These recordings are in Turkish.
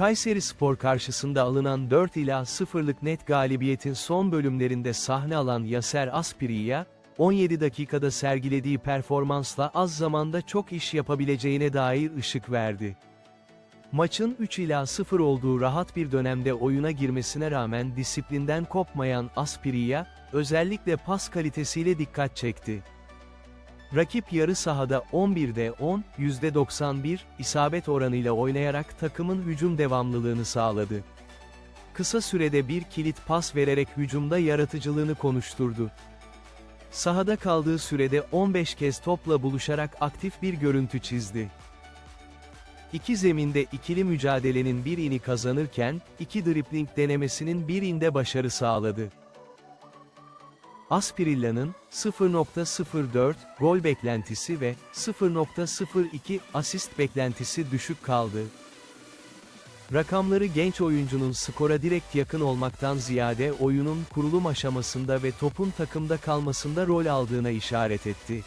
Kayseri Spor karşısında alınan 4 ila 0'lık net galibiyetin son bölümlerinde sahne alan Yaser Aspiriya, 17 dakikada sergilediği performansla az zamanda çok iş yapabileceğine dair ışık verdi. Maçın 3 ila 0 olduğu rahat bir dönemde oyuna girmesine rağmen disiplinden kopmayan Aspiriya, özellikle pas kalitesiyle dikkat çekti. Rakip yarı sahada 11'de 10, %91, isabet oranıyla oynayarak takımın hücum devamlılığını sağladı. Kısa sürede bir kilit pas vererek hücumda yaratıcılığını konuşturdu. Sahada kaldığı sürede 15 kez topla buluşarak aktif bir görüntü çizdi. İki zeminde ikili mücadelenin bir ini kazanırken, iki dribling denemesinin bir inde başarı sağladı. Aspirilla'nın 0.04 gol beklentisi ve 0.02 asist beklentisi düşük kaldı. Rakamları genç oyuncunun skora direkt yakın olmaktan ziyade oyunun kurulum aşamasında ve topun takımda kalmasında rol aldığına işaret etti.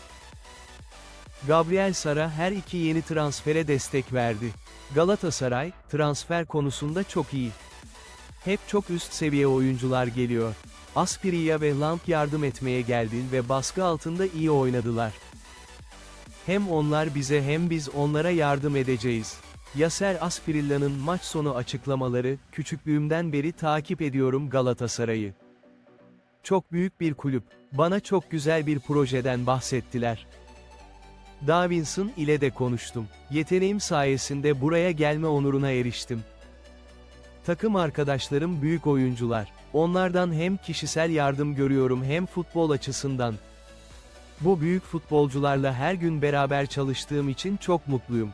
Gabriel Sara her iki yeni transfere destek verdi. Galatasaray, transfer konusunda çok iyi. Hep çok üst seviye oyuncular geliyor. Aspiriya ve Lamp yardım etmeye geldi ve baskı altında iyi oynadılar. Hem onlar bize hem biz onlara yardım edeceğiz. Yaser Aspirilla'nın maç sonu açıklamaları, küçüklüğümden beri takip ediyorum Galatasaray'ı. Çok büyük bir kulüp, bana çok güzel bir projeden bahsettiler. Davinson ile de konuştum. Yeteneğim sayesinde buraya gelme onuruna eriştim. Takım arkadaşlarım büyük oyuncular. Onlardan hem kişisel yardım görüyorum hem futbol açısından. Bu büyük futbolcularla her gün beraber çalıştığım için çok mutluyum.